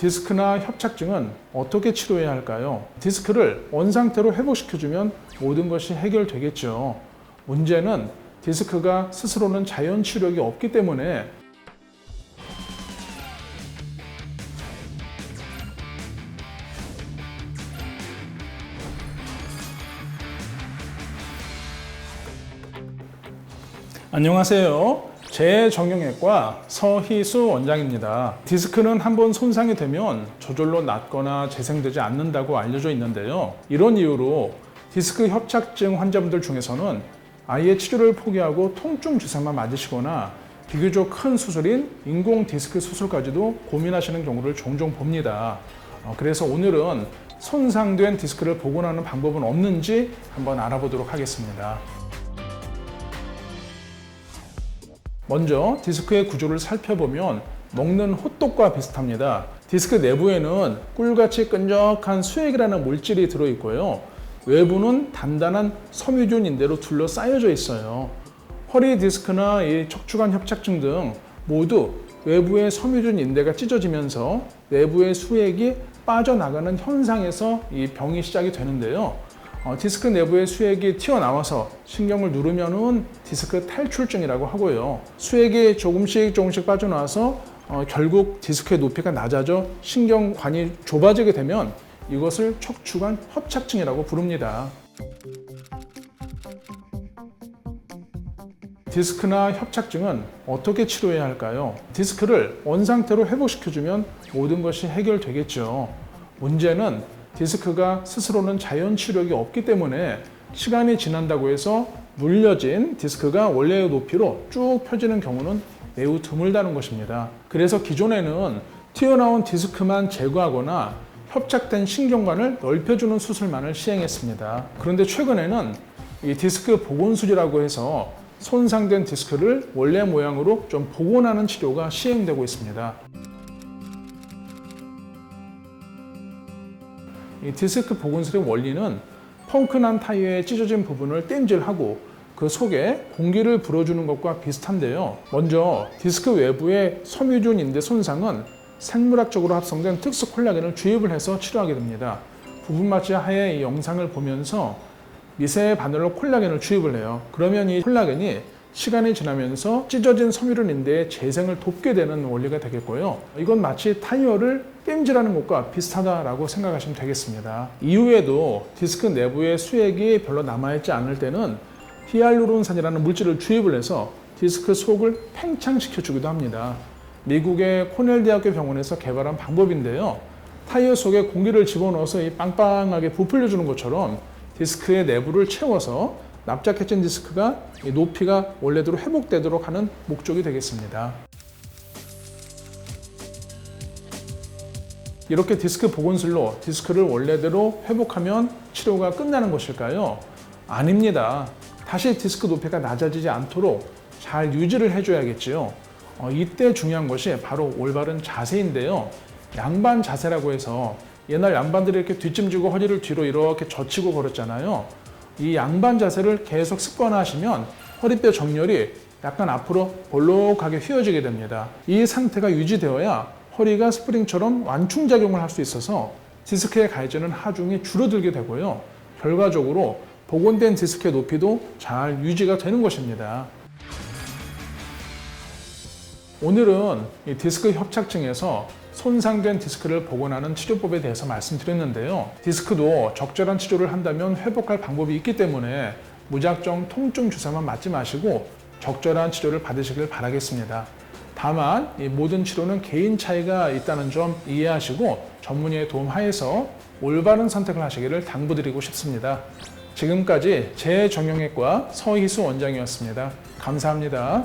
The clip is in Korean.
디스크나 협착증은 어떻게 치료해야 할까요? 디스크를 원 상태로 회복시켜주면 모든 것이 해결되겠죠. 문제는 디스크가 스스로는 자연 치료력이 없기 때문에 안녕하세요. 재정형외과 서희수 원장입니다. 디스크는 한번 손상이 되면 저절로 낫거나 재생되지 않는다고 알려져 있는데요. 이런 이유로 디스크 협착증 환자분들 중에서는 아예 치료를 포기하고 통증 주사만 맞으시거나 비교적 큰 수술인 인공 디스크 수술까지도 고민하시는 경우를 종종 봅니다. 어, 그래서 오늘은 손상된 디스크를 복원하는 방법은 없는지 한번 알아보도록 하겠습니다. 먼저 디스크의 구조를 살펴보면 먹는 호떡과 비슷합니다. 디스크 내부에는 꿀같이 끈적한 수액이라는 물질이 들어있고요. 외부는 단단한 섬유준 인대로 둘러싸여져 있어요. 허리 디스크나 이 척추관 협착증 등 모두 외부의 섬유준 인대가 찢어지면서 내부의 수액이 빠져나가는 현상에서 이 병이 시작이 되는데요. 어, 디스크 내부의 수액이 튀어나와서 신경을 누르면은 디스크 탈출증이라고 하고요. 수액이 조금씩 조금씩 빠져나와서 어, 결국 디스크의 높이가 낮아져 신경관이 좁아지게 되면 이것을 척추관 협착증이라고 부릅니다. 디스크나 협착증은 어떻게 치료해야 할까요? 디스크를 원상태로 회복시켜주면 모든 것이 해결되겠죠. 문제는 디스크가 스스로는 자연 치료력이 없기 때문에 시간이 지난다고 해서 물려진 디스크가 원래의 높이로 쭉 펴지는 경우는 매우 드물다는 것입니다. 그래서 기존에는 튀어나온 디스크만 제거하거나 협착된 신경관을 넓혀주는 수술만을 시행했습니다. 그런데 최근에는 이 디스크 복원술이라고 해서 손상된 디스크를 원래 모양으로 좀 복원하는 치료가 시행되고 있습니다. 이 디스크 복원술의 원리는 펑크난 타이어의 찢어진 부분을 땜질하고 그 속에 공기를 불어주는 것과 비슷한데요. 먼저 디스크 외부의 섬유준 인대 손상은 생물학적으로 합성된 특수 콜라겐을 주입을 해서 치료하게 됩니다. 부분 마취 하에 이 영상을 보면서 미세 바늘로 콜라겐을 주입을 해요. 그러면 이 콜라겐이 시간이 지나면서 찢어진 섬유륜 인대의 재생을 돕게 되는 원리가 되겠고요. 이건 마치 타이어를 땜질하는 것과 비슷하다라고 생각하시면 되겠습니다. 이후에도 디스크 내부에 수액이 별로 남아있지 않을 때는 히알루론산이라는 물질을 주입을 해서 디스크 속을 팽창시켜 주기도 합니다. 미국의 코넬 대학교 병원에서 개발한 방법인데요. 타이어 속에 공기를 집어넣어서 이 빵빵하게 부풀려 주는 것처럼 디스크의 내부를 채워서 납작 해진 디스크가 이 높이가 원래대로 회복되도록 하는 목적이 되겠습니다. 이렇게 디스크 복원술로 디스크를 원래대로 회복하면 치료가 끝나는 것일까요? 아닙니다. 다시 디스크 높이가 낮아지지 않도록 잘 유지를 해줘야겠지요. 어, 이때 중요한 것이 바로 올바른 자세인데요. 양반 자세라고 해서 옛날 양반들이 이렇게 뒷짐지고 허리를 뒤로 이렇게 젖히고 걸었잖아요. 이 양반 자세를 계속 습관화하시면 허리뼈 정렬이 약간 앞으로 볼록하게 휘어지게 됩니다. 이 상태가 유지되어야 허리가 스프링처럼 완충작용을 할 수 있어서 디스크의 가해지는 하중이 줄어들게 되고요. 결과적으로 복원된 디스크의 높이도 잘 유지가 되는 것입니다. 오늘은 이 디스크 협착증에서 손상된 디스크를 복원하는 치료법에 대해서 말씀드렸는데요. 디스크도 적절한 치료를 한다면 회복할 방법이 있기 때문에 무작정 통증 주사만 맞지 마시고 적절한 치료를 받으시길 바라겠습니다. 다만 이 모든 치료는 개인 차이가 있다는 점 이해하시고 전문의의 도움 하에서 올바른 선택을 하시기를 당부드리고 싶습니다. 지금까지 재정형외과 서희수 원장이었습니다. 감사합니다.